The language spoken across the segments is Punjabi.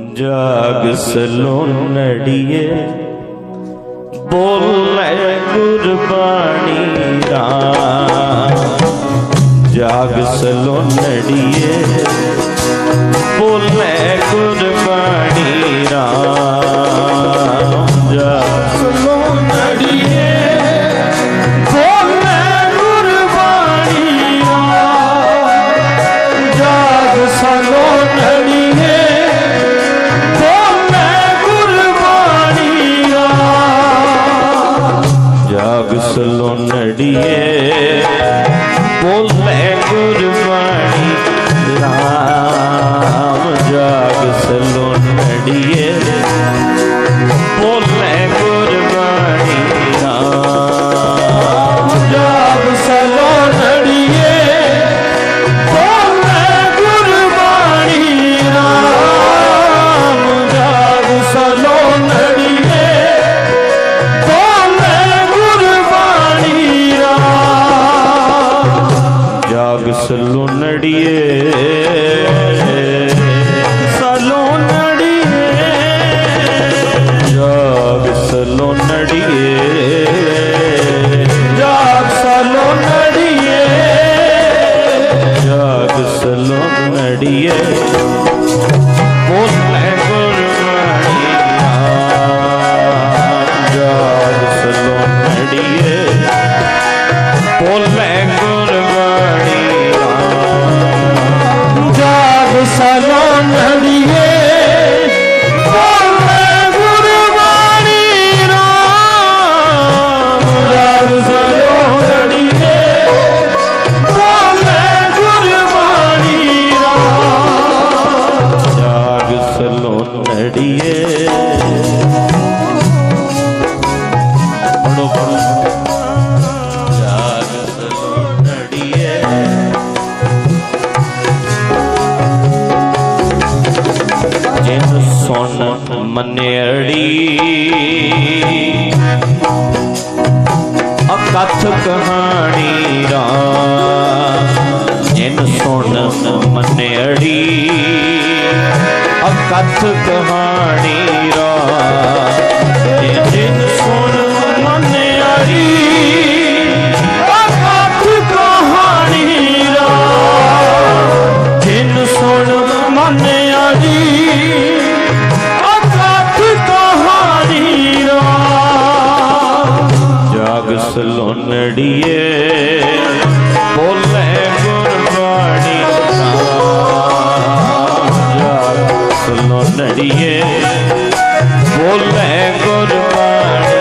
ਜਾਗ ਸਲੋਨੜੀਏ ਬੋਲੇ ਗੁਰਬਾਣੀ ਦਾ। ਜਾਗ ਸਲੋਨੜੀਏ ਬੋਲੇ ਗੁਰਬਾਣੀ ਮੰਨਿੜੀ। ਅਕਥ ਕਹਾਣੀ ਰਾਮ ਜਿਨ ਸੁਣ ਮੰਨਿੜੀ। ਅਕਥ ਕਹਾਣੀ ਸੁਨੋ ਡਰੀਏ। ਬੋਲੇ ਗੁਰਬਾਣੀ।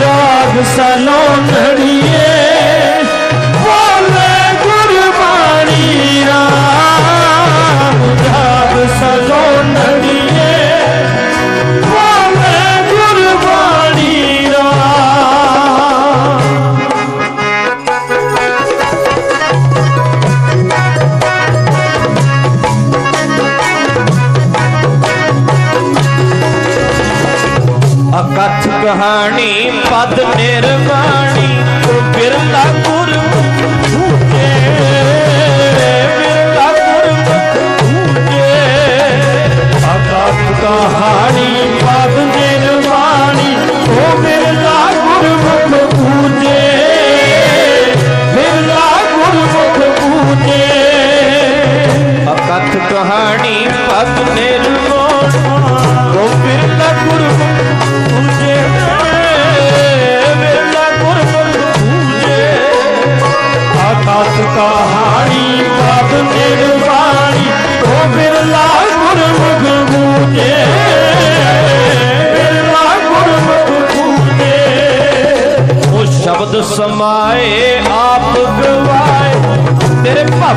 ਰਾਗ ਸਲੋ पहाड़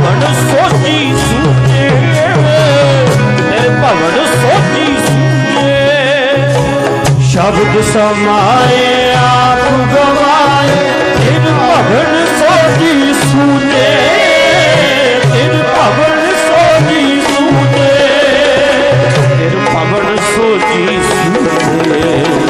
ਭਵਨ ਸੋਚੀ ਸੂਝੇ ਤੇਰੇ ਭਵਨ ਸੋਚੀ ਸੂਝੇ ਸ਼ਬਦ ਸਮਾਏ ਆਪ ਗਵਾਏ। ਤੇਰੇ ਭਵਨ ਸੋਚੀ ਸੂਝੇ ਤੇਰੇ ਭਵਨ ਸੋਚੀ ਸੂਝੇ ਤੇਰੇ ਭਵਨ ਸੋਚੀ ਸੂਝੇ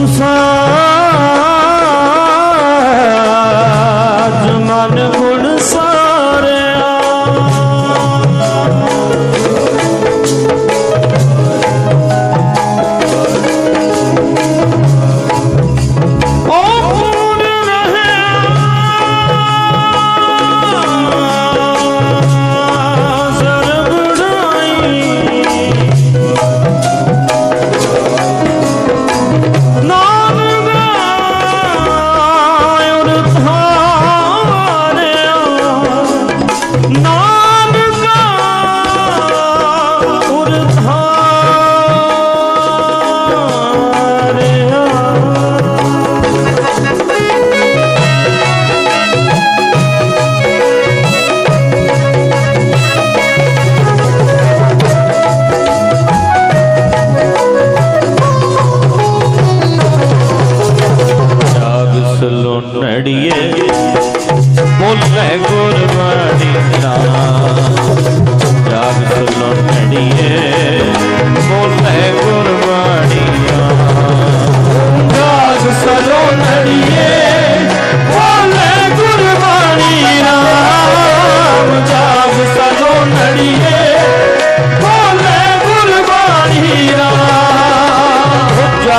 সংসার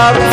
love.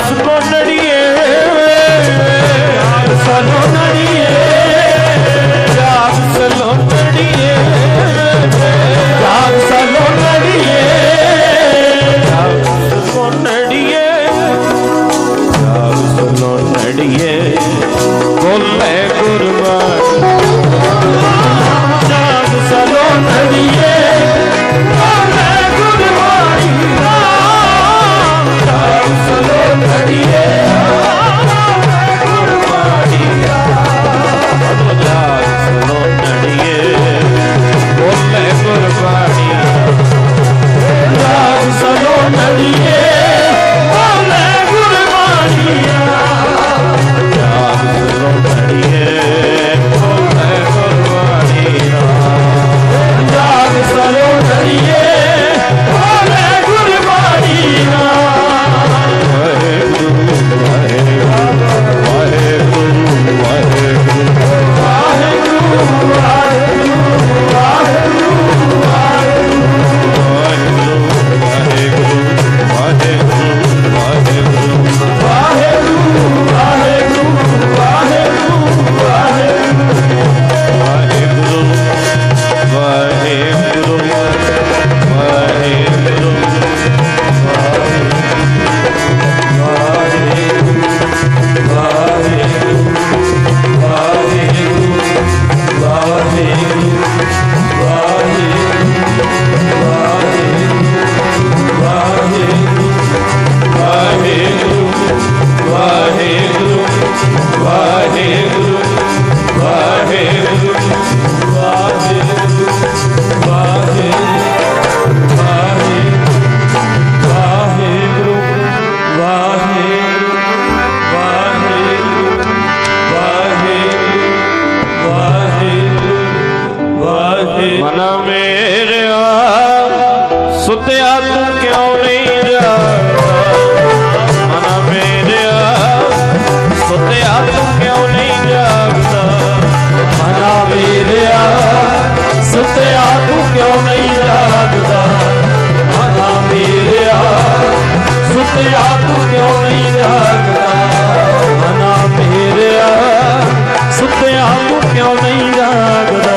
ਤੋਂ ਨਹੀਂ ਜਾਗਦਾ।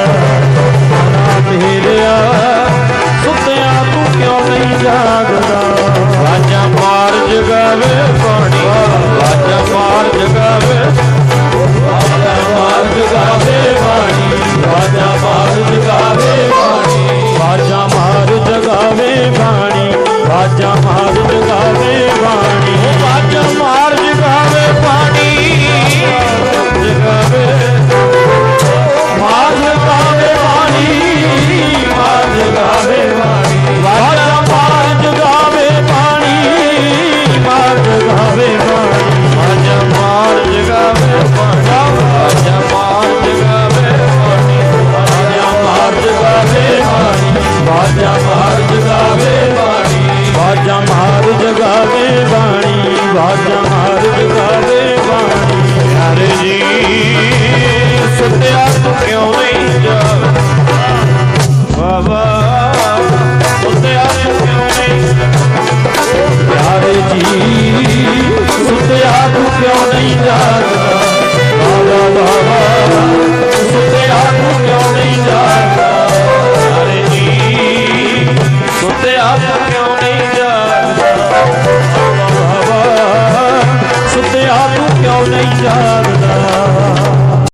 ਨਾ ਤੇਰਿਆ ਸੁੱਤਿਆ ਤੂੰ ਕਿਉਂ ਨਹੀਂ ਜਾਗਦਾ? ਵਾਜਾ ਮਾਰ ਜਗਾਵੇ ਪਾਣੀ, ਵਾਜਾ ਮਾਰ ਜਗਾਵੇ, ਵਾਜਾ ਮਾਰ ਜਗਾਵੇ ਪਾਣੀ, ਵਾਜਾ ਮਾਰ ਜਗਾਵੇ ਪਾਣੀ, ਵਾਜਾ ਮਾਰ ਜਗਾਵੇ ਪਾਣੀ, ਵਾਜਾ ਮਾਰ ਜਗਾਵੇ ਪਾਣੀ।